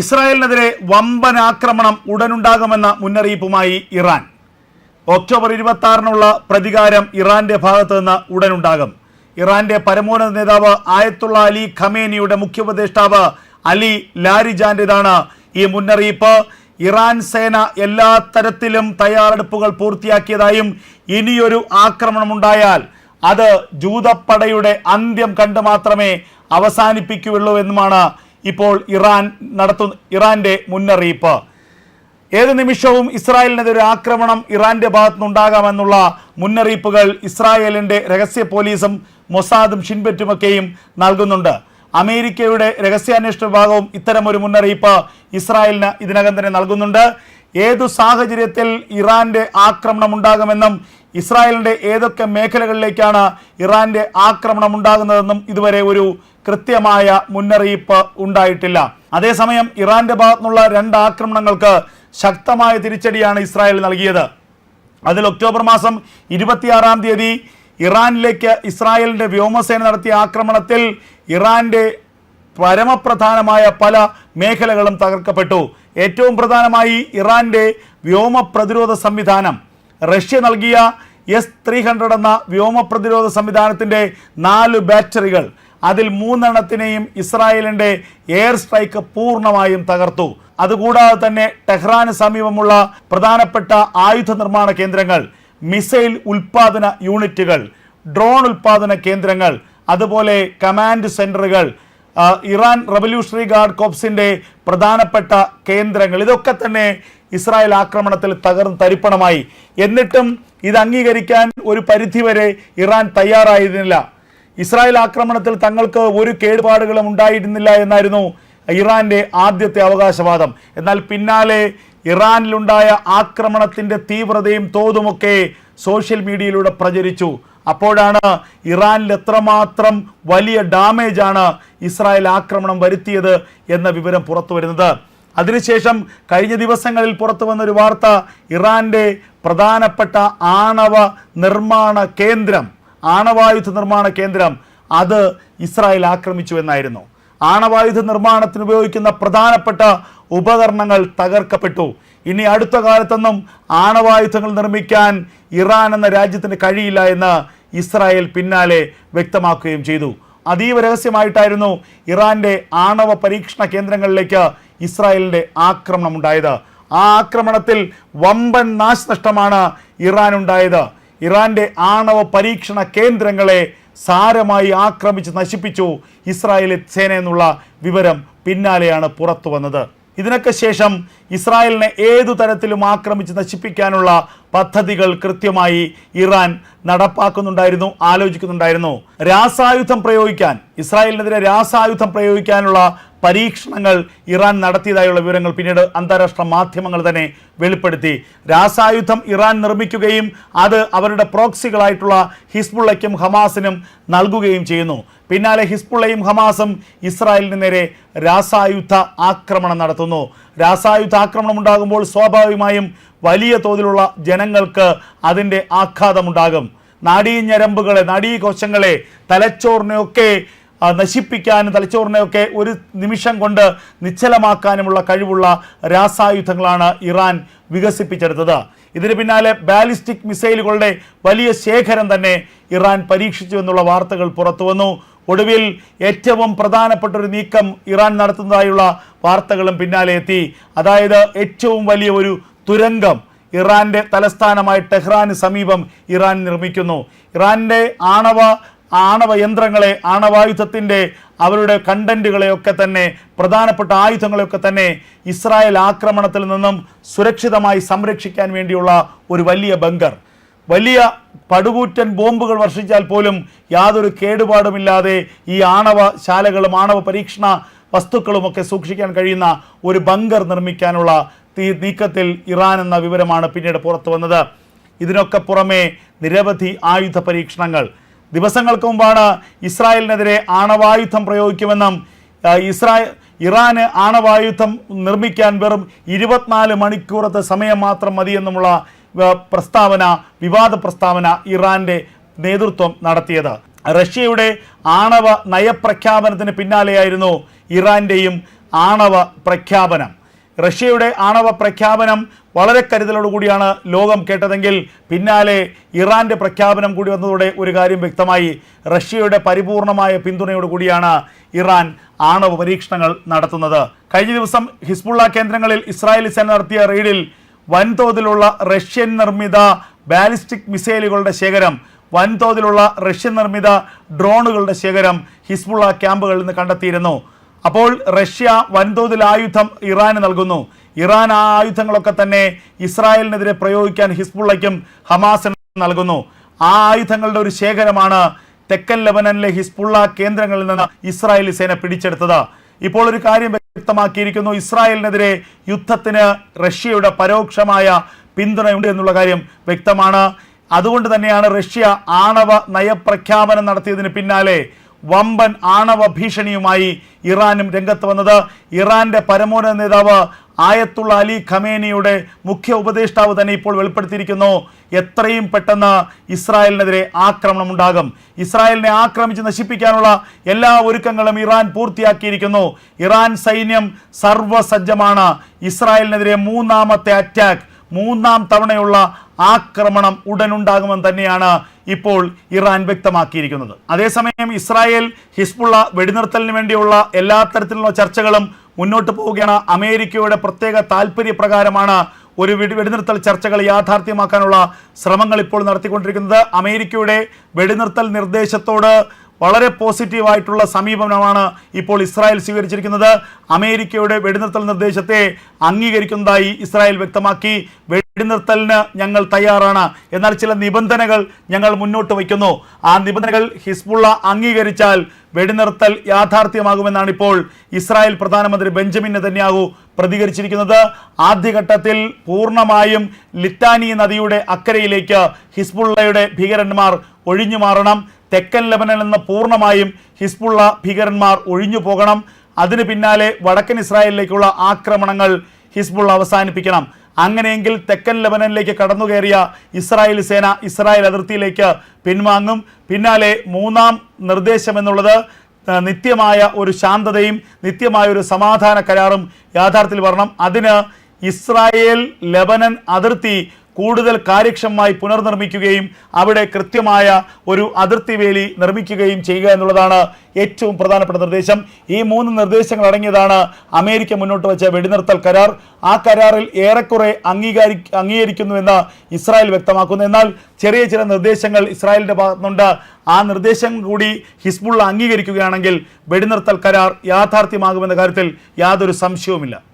ഇസ്രായേലിനെതിരെ വമ്പൻ ആക്രമണം ഉടനുണ്ടാകുമെന്ന മുന്നറിയിപ്പുമായി ഇറാൻ. ഒക്ടോബർ ഇരുപത്തി ആറിനുള്ള പ്രതികാരം ഇറാന്റെ ഭാഗത്തു നിന്ന് ഉടനുണ്ടാകും. ഇറാന്റെ പരമോന്നത നേതാവ് ആയത്തുള്ള അലി ഖമേനിയുടെ മുഖ്യ മുഖ്യോപദേഷ്ടാവ് അലി ലാരിജാന്റേതാണ് ഈ മുന്നറിയിപ്പ്. ഇറാൻ സേന എല്ലാ തരത്തിലും തയ്യാറെടുപ്പുകൾ പൂർത്തിയാക്കിയതായും ഇനിയൊരു ആക്രമണമുണ്ടായാൽ അത് ജൂതപ്പടയുടെ അന്ത്യം കണ്ട് മാത്രമേ അവസാനിപ്പിക്കുകയുള്ളൂ എന്നുമാണ് ഇപ്പോൾ ഇറാൻ നടത്തുന്ന ഇറാന്റെ മുന്നറിയിപ്പ്. ഏത് നിമിഷവും ഇസ്രായേലിനെതിരെ ആക്രമണം ഇറാന്റെ ഭാഗത്തുനിന്നുണ്ടാകാമെന്നുള്ള മുന്നറിയിപ്പുകൾ ഇസ്രായേലിന്റെ രഹസ്യ പോലീസും മൊസാദും ഷിൻബെറ്റുമൊക്കെയും നൽകുന്നുണ്ട്. അമേരിക്കയുടെ രഹസ്യാന്വേഷണ വിഭാഗവും ഇത്തരമൊരു മുന്നറിയിപ്പ് ഇസ്രായേലിന് ഇതിനകം തന്നെ നൽകുന്നുണ്ട്. ഏതു സാഹചര്യത്തിൽ ഇറാന്റെ ആക്രമണം ഉണ്ടാകുമെന്നും ഇസ്രായേലിന്റെ ഏതൊക്കെ മേഖലകളിലേക്കാണ് ഇറാന്റെ ആക്രമണം ഉണ്ടാകുന്നതെന്നും ഇതുവരെ ഒരു കൃത്യമായ മുന്നറിയിപ്പ് ഉണ്ടായിട്ടില്ല. അതേസമയം ഇറാന്റെ ഭാഗത്തുനിന്നുള്ള രണ്ട് ആക്രമണങ്ങൾക്ക് ശക്തമായ തിരിച്ചടിയാണ് ഇസ്രായേൽ നൽകിയത്. അതിൽ ഒക്ടോബർ മാസം ഇരുപത്തിയാറാം തീയതി ഇറാനിലേക്ക് ഇസ്രായേലിന്റെ വ്യോമസേന നടത്തിയ ആക്രമണത്തിൽ ഇറാന്റെ പരമപ്രധാനമായ പല മേഖലകളും തകർക്കപ്പെട്ടു. ഏറ്റവും പ്രധാനമായി ഇറാന്റെ വ്യോമ പ്രതിരോധ സംവിധാനം. റഷ്യ നൽകിയ എസ് ത്രീ ഹൺഡ്രഡ് എന്ന വ്യോമ പ്രതിരോധ സംവിധാനത്തിന്റെ നാല് ബാറ്ററികൾ. അതിൽ മൂന്നെണ്ണത്തിനെയും ഇസ്രായേലിന്റെ എയർ സ്ട്രൈക്ക് പൂർണമായും തകർത്തു. അതുകൂടാതെ തന്നെ ടെഹ്റാന് സമീപമുള്ള പ്രധാനപ്പെട്ട ആയുധ നിർമ്മാണ കേന്ദ്രങ്ങൾ മിസൈൽ ഉൽപാദന യൂണിറ്റുകൾ ഡ്രോൺ ഉൽപാദന കേന്ദ്രങ്ങൾ അതുപോലെ കമാൻഡ് സെന്ററുകൾ ഇറാൻ റവല്യൂഷണറി ഗാർഡ് കോപ്സിന്റെ പ്രധാനപ്പെട്ട കേന്ദ്രങ്ങൾ. ഇതൊക്കെ തന്നെ ഇസ്രായേൽ ആക്രമണത്തിൽ തകർന്ന് തരിപ്പണമായി. എന്നിട്ടും ഇത് അംഗീകരിക്കാൻ ഒരു പരിധിവരെ ഇറാൻ തയ്യാറായിരുന്നില്ല. ഇസ്രായേൽ ആക്രമണത്തിൽ തങ്ങൾക്ക് ഒരു കേടുപാടുകളും ഉണ്ടായിരുന്നില്ല എന്നായിരുന്നു ഇറാന്റെ ആദ്യത്തെ അവകാശവാദം. എന്നാൽ പിന്നാലെ ഇറാനിലുണ്ടായ ആക്രമണത്തിന്റെ തീവ്രതയും തോതുമൊക്കെ സോഷ്യൽ മീഡിയയിലൂടെ പ്രചരിച്ചു. അപ്പോഴാണ് ഇറാനിൽ എത്രമാത്രം വലിയ ഡാമേജാണ് ഇസ്രായേൽ ആക്രമണം വരുത്തിയത് എന്ന വിവരം പുറത്തു വരുന്നത്. അതിനുശേഷം കഴിഞ്ഞ ദിവസങ്ങളിൽ പുറത്തു വന്നൊരു വാർത്ത ഇറാന്റെ പ്രധാനപ്പെട്ട ആണവ നിർമ്മാണ കേന്ദ്രം ആണവായുധ നിർമ്മാണ കേന്ദ്രം അത് ഇസ്രായേൽ ആക്രമിച്ചു എന്നായിരുന്നു. ആണവായുധ നിർമ്മാണത്തിന് ഉപയോഗിക്കുന്ന പ്രധാനപ്പെട്ട ഉപകരണങ്ങൾ തകർക്കപ്പെട്ടു. ഇനി അടുത്ത കാലത്തൊന്നും ആണവായുധങ്ങൾ നിർമ്മിക്കാൻ ഇറാൻ എന്ന രാജ്യത്തിന് കഴിയില്ല എന്ന് ഇസ്രായേൽ പിന്നാലെ വ്യക്തമാക്കുകയും ചെയ്തു. അതീവ രഹസ്യമായിട്ടായിരുന്നു ഇറാന്റെ ആണവ പരീക്ഷണ കേന്ദ്രങ്ങളിലേക്ക് ഇസ്രായേലിന്റെ ആക്രമണം ഉണ്ടായത് ആ ആക്രമണത്തിൽ വമ്പൻ നാശനഷ്ടമാണ് ഇറാൻ ഉണ്ടായത് ഇറാന്റെ ആണവ പരീക്ഷണ കേന്ദ്രങ്ങളെ സാരമായി ആക്രമിച്ച് നശിപ്പിച്ചു ഇസ്രായേലി സേന എന്നുള്ള വിവരം പിന്നാലെയാണ് പുറത്തു വന്നത്. ഇതിനൊക്കെ ശേഷം ഇസ്രായേലിനെ ഏതു തരത്തിലും ആക്രമിച്ച് നശിപ്പിക്കാനുള്ള പദ്ധതികൾ കൃത്യമായി ഇറാൻ നടപ്പാക്കുന്നുണ്ടായിരുന്നു ആലോചിക്കുന്നുണ്ടായിരുന്നു. രാസായുധം പ്രയോഗിക്കാൻ ഇസ്രായേലിനെതിരെ രാസായുധം പ്രയോഗിക്കാനുള്ള പരീക്ഷണങ്ങൾ ഇറാൻ നടത്തിയതായുള്ള വിവരങ്ങൾ പിന്നീട് അന്താരാഷ്ട്ര മാധ്യമങ്ങൾ തന്നെ വെളിപ്പെടുത്തി. രാസായുധം ഇറാൻ നിർമ്മിക്കുകയും അത് അവരുടെ പ്രോക്സികളായിട്ടുള്ള ഹിസ്ബുള്ളയ്ക്കും ഹമാസിനും നൽകുകയും ചെയ്യുന്നു. പിന്നാലെ ഹിസ്ബുള്ളയും ഹമാസും ഇസ്രായേലിന് നേരെ രാസായുധ ആക്രമണം നടത്തുന്നു. രാസായുധ ആക്രമണം ഉണ്ടാകുമ്പോൾ സ്വാഭാവികമായും വലിയ തോതിലുള്ള ജനങ്ങൾക്ക് അതിന്റെ ആഘാതമുണ്ടാകും. നാഡീഞരമ്പുകളെ നാഡീകോശങ്ങളെ തലച്ചോറിനെയൊക്കെ ആ, നശിപ്പിക്കാനും തലച്ചോറിനെയൊക്കെ ഒരു നിമിഷം കൊണ്ട് നിശ്ചലമാക്കാനുമുള്ള കഴിവുള്ള രാസായുധങ്ങളാണ് ഇറാൻ വികസിപ്പിച്ചെടുത്തത്. ഇതിന് പിന്നാലെ ബാലിസ്റ്റിക് മിസൈലുകളുടെ വലിയ ശേഖരം തന്നെ ഇറാൻ പരീക്ഷിച്ചു എന്നുള്ള വാർത്തകൾ പുറത്തു വന്നു. ഒടുവിൽ ഏറ്റവും പ്രധാനപ്പെട്ട ഒരു നീക്കം ഇറാൻ നടത്തുന്നതായുള്ള വാർത്തകളും പിന്നാലെ എത്തി. അതായത് ഏറ്റവും വലിയ ഒരു തുരങ്കം ഇറാന്റെ തലസ്ഥാനമായ ടെഹ്റാന് സമീപം ഇറാൻ നിർമ്മിക്കുന്നു. ഇറാന്റെ ആണവ ആണവ യന്ത്രങ്ങളെ ആണവായുധത്തിന്റെ അവരുടെ കണ്ടന്റുകളെയൊക്കെ തന്നെ പ്രധാനപ്പെട്ട ആയുധങ്ങളെയൊക്കെ തന്നെ ഇസ്രായേൽ ആക്രമണത്തിൽ നിന്നും സുരക്ഷിതമായി സംരക്ഷിക്കാൻ വേണ്ടിയുള്ള ഒരു വലിയ ബങ്കർ. വലിയ പടുകൂറ്റൻ ബോംബുകൾ വർഷിച്ചാൽ പോലും യാതൊരു കേടുപാടുമില്ലാതെ ഈ ആണവ ശാലകളും ആണവ പരീക്ഷണ വസ്തുക്കളുമൊക്കെ സൂക്ഷിക്കാൻ കഴിയുന്ന ഒരു ബങ്കർ നിർമ്മിക്കാനുള്ള നീക്കത്തിൽ ഇറാൻ എന്ന വിവരമാണ് പിന്നീട് പുറത്തു വന്നത് ഇതിനൊക്കെ പുറമെ നിരവധി ആയുധ പരീക്ഷണങ്ങൾ ദിവസങ്ങൾക്ക് മുമ്പാണ് ഇസ്രായേലിനെതിരെ ആണവായുധം പ്രയോഗിക്കുമെന്നും ഇസ്രായേൽ ഇറാന് ആണവായുധം നിർമ്മിക്കാൻ വെറും ഇരുപത്തിനാല് മണിക്കൂറത്തെ സമയം മാത്രം മതിയെന്നുമുള്ള പ്രസ്താവന വിവാദ പ്രസ്താവന ഇറാന്റെ നേതൃത്വം നടത്തിയത്. റഷ്യയുടെ ആണവ നയപ്രഖ്യാപനത്തിന് പിന്നാലെയായിരുന്നു ഇറാന്റെയും ആണവ പ്രഖ്യാപനം. റഷ്യയുടെ ആണവ പ്രഖ്യാപനം വളരെ കരുതലോടുകൂടിയാണ് ലോകം കേട്ടതെങ്കിൽ പിന്നാലെ ഇറാന്റെ പ്രഖ്യാപനം കൂടി വന്നതോടെ ഒരു കാര്യം വ്യക്തമായി. റഷ്യയുടെ പരിപൂർണമായ പിന്തുണയോടുകൂടിയാണ് ഇറാൻ ആണവ പരീക്ഷണങ്ങൾ നടത്തുന്നത്. കഴിഞ്ഞ ദിവസം ഹിസ്ബുള്ള കേന്ദ്രങ്ങളിൽ ഇസ്രായേലി സേന നടത്തിയ റെയ്ഡിൽ വൻതോതിലുള്ള റഷ്യൻ നിർമ്മിത ബാലിസ്റ്റിക് മിസൈലുകളുടെ ശേഖരം വൻതോതിലുള്ള റഷ്യൻ നിർമ്മിത ഡ്രോണുകളുടെ ശേഖരം ഹിസ്ബുള്ള ക്യാമ്പുകളിൽ നിന്ന് കണ്ടെത്തിയിരുന്നു. അപ്പോൾ റഷ്യ വൻതോതിൽ ആയുധം ഇറാന് നൽകുന്നു. ഇറാൻ ആ ആയുധങ്ങളൊക്കെ തന്നെ ഇസ്രായേലിനെതിരെ പ്രയോഗിക്കാൻ ഹിസ്ബുള്ളയ്ക്കും ഹമാസിനും നൽകുന്നു. ആ ആയുധങ്ങളുടെ ഒരു ശേഖരമാണ് തെക്കൻ ലെബനനിലെ ഹിസ്ബുള്ള കേന്ദ്രങ്ങളിൽ നിന്ന് ഇസ്രായേലി സേന പിടിച്ചെടുത്തത്. ഇപ്പോൾ ഒരു കാര്യം വ്യക്തമാക്കിയിരിക്കുന്നു. ഇസ്രായേലിനെതിരെ യുദ്ധത്തിന് റഷ്യയുടെ പരോക്ഷമായ പിന്തുണയുണ്ട് എന്നുള്ള കാര്യം വ്യക്തമാണ്. അതുകൊണ്ട് തന്നെയാണ് റഷ്യ ആണവ നയപ്രഖ്യാപനം നടത്തിയതിന് പിന്നാലെ വമ്പൻ ആണവ ഭീഷണിയുമായി ഇറാനും രംഗത്ത് വന്നത്. ഇറാന്റെ പരമോന്നത നേതാവ് ആയത്തുള്ള അലി ഖമേനിയുടെ മുഖ്യ ഉപദേഷ്ടാവ് തന്നെ ഇപ്പോൾ വെളിപ്പെടുത്തിയിരിക്കുന്നു. എത്രയും പെട്ടെന്ന് ഇസ്രായേലിനെതിരെ ആക്രമണം ഉണ്ടാകും. ഇസ്രായേലിനെ ആക്രമിച്ച് നശിപ്പിക്കാനുള്ള എല്ലാ ഒരുക്കങ്ങളും ഇറാൻ പൂർത്തിയാക്കിയിരിക്കുന്നു. ഇറാൻ സൈന്യം സർവസജ്ജമാണ് ഇസ്രായേലിനെതിരെ മൂന്നാമത്തെ അറ്റാക്ക് മൂന്നാം തവണയുള്ള ആക്രമണം ഉടനുണ്ടാകുമെന്ന് തന്നെയാണ് ഇപ്പോൾ ഇറാൻ വ്യക്തമാക്കിയിരിക്കുന്നത്. അതേസമയം ഇസ്രായേൽ ഹിസ്ബുള്ള വെടിനിർത്തലിന് വേണ്ടിയുള്ള എല്ലാ തരത്തിലുള്ള ചർച്ചകളും മുന്നോട്ട് പോവുകയാണ്. അമേരിക്കയുടെ പ്രത്യേക താല്പര്യപ്രകാരമാണ് ഒരു വെടി വെടിനിർത്തൽ ചർച്ചകൾ യാഥാർത്ഥ്യമാക്കാനുള്ള ശ്രമങ്ങൾ ഇപ്പോൾ നടത്തിക്കൊണ്ടിരിക്കുന്നത്. അമേരിക്കയുടെ വെടിനിർത്തൽ നിർദ്ദേശത്തോട് വളരെ പോസിറ്റീവായിട്ടുള്ള സമീപനമാണ് ഇപ്പോൾ ഇസ്രായേൽ സ്വീകരിച്ചിരിക്കുന്നത്. അമേരിക്കയുടെ വെടിനിർത്തൽ നിർദ്ദേശത്തെ അംഗീകരിക്കുന്നതായി ഇസ്രായേൽ വ്യക്തമാക്കി. വെടിനിർത്തലിന് ഞങ്ങൾ തയ്യാറാണ്. എന്നാൽ ചില നിബന്ധനകൾ ഞങ്ങൾ മുന്നോട്ട് വയ്ക്കുന്നു. ആ നിബന്ധനകൾ ഹിസ്ബുള്ള അംഗീകരിച്ചാൽ വെടിനിർത്തൽ യാഥാർത്ഥ്യമാകുമെന്നാണ് ഇപ്പോൾ ഇസ്രായേൽ പ്രധാനമന്ത്രി ബെഞ്ചമിൻ നെതന്യാഹു പ്രതികരിച്ചിരിക്കുന്നത്. ആദ്യഘട്ടത്തിൽ പൂർണമായും ലിറ്റാനി നദിയുടെ അക്കരയിലേക്ക് ഹിസ്ബുള്ളയുടെ ഭീകരന്മാർ ഒഴിഞ്ഞു മാറണം. തെക്കൻ ലെബനനിൽ നിന്ന് പൂർണമായും ഹിസ്ബുള്ള ഭീകരന്മാർ ഒഴിഞ്ഞു പോകണം. അതിന് പിന്നാലെ വടക്കൻ ഇസ്രായേലിലേക്കുള്ള ആക്രമണങ്ങൾ ഹിസ്ബുള്ള അവസാനിപ്പിക്കണം. അങ്ങനെയെങ്കിൽ തെക്കൻ ലബനനിലേക്ക് കടന്നു കയറിയ ഇസ്രായേൽ സേന ഇസ്രായേൽ അതിർത്തിയിലേക്ക് പിൻവാങ്ങും. പിന്നാലെ മൂന്നാം നിർദ്ദേശം എന്നുള്ളത് നിത്യമായ ഒരു ശാന്തതയും നിത്യമായ ഒരു സമാധാന കരാറും യാഥാർത്ഥ്യത്തിൽ വരണം. അതിന് ഇസ്രായേൽ ലബനൻ അതിർത്തി കൂടുതൽ കാര്യക്ഷമമായി പുനർനിർമ്മിക്കുകയും അവിടെ കൃത്യമായ ഒരു അതിർത്തി വേലി നിർമ്മിക്കുകയും ചെയ്യുക എന്നുള്ളതാണ് ഏറ്റവും പ്രധാനപ്പെട്ട നിർദ്ദേശം. ഈ മൂന്ന് നിർദ്ദേശങ്ങൾ അടങ്ങിയതാണ് അമേരിക്ക മുന്നോട്ട് വെച്ച വെടിനിർത്തൽ കരാർ. ആ കരാറിൽ ഏറെക്കുറെ അംഗീകാരി അംഗീകരിക്കുന്നുവെന്ന് ഇസ്രായേൽ വ്യക്തമാക്കുന്നു. എന്നാൽ ചെറിയ ചില നിർദ്ദേശങ്ങൾ ഇസ്രായേലിന്റെ ഭാഗത്തുനിന്നുണ്ട്. ആ നിർദ്ദേശം കൂടി ഹിസ്ബുള്ള അംഗീകരിക്കുകയാണെങ്കിൽ വെടിനിർത്തൽ കരാർ യാഥാർത്ഥ്യമാകുമെന്ന കാര്യത്തിൽ യാതൊരു സംശയവുമില്ല.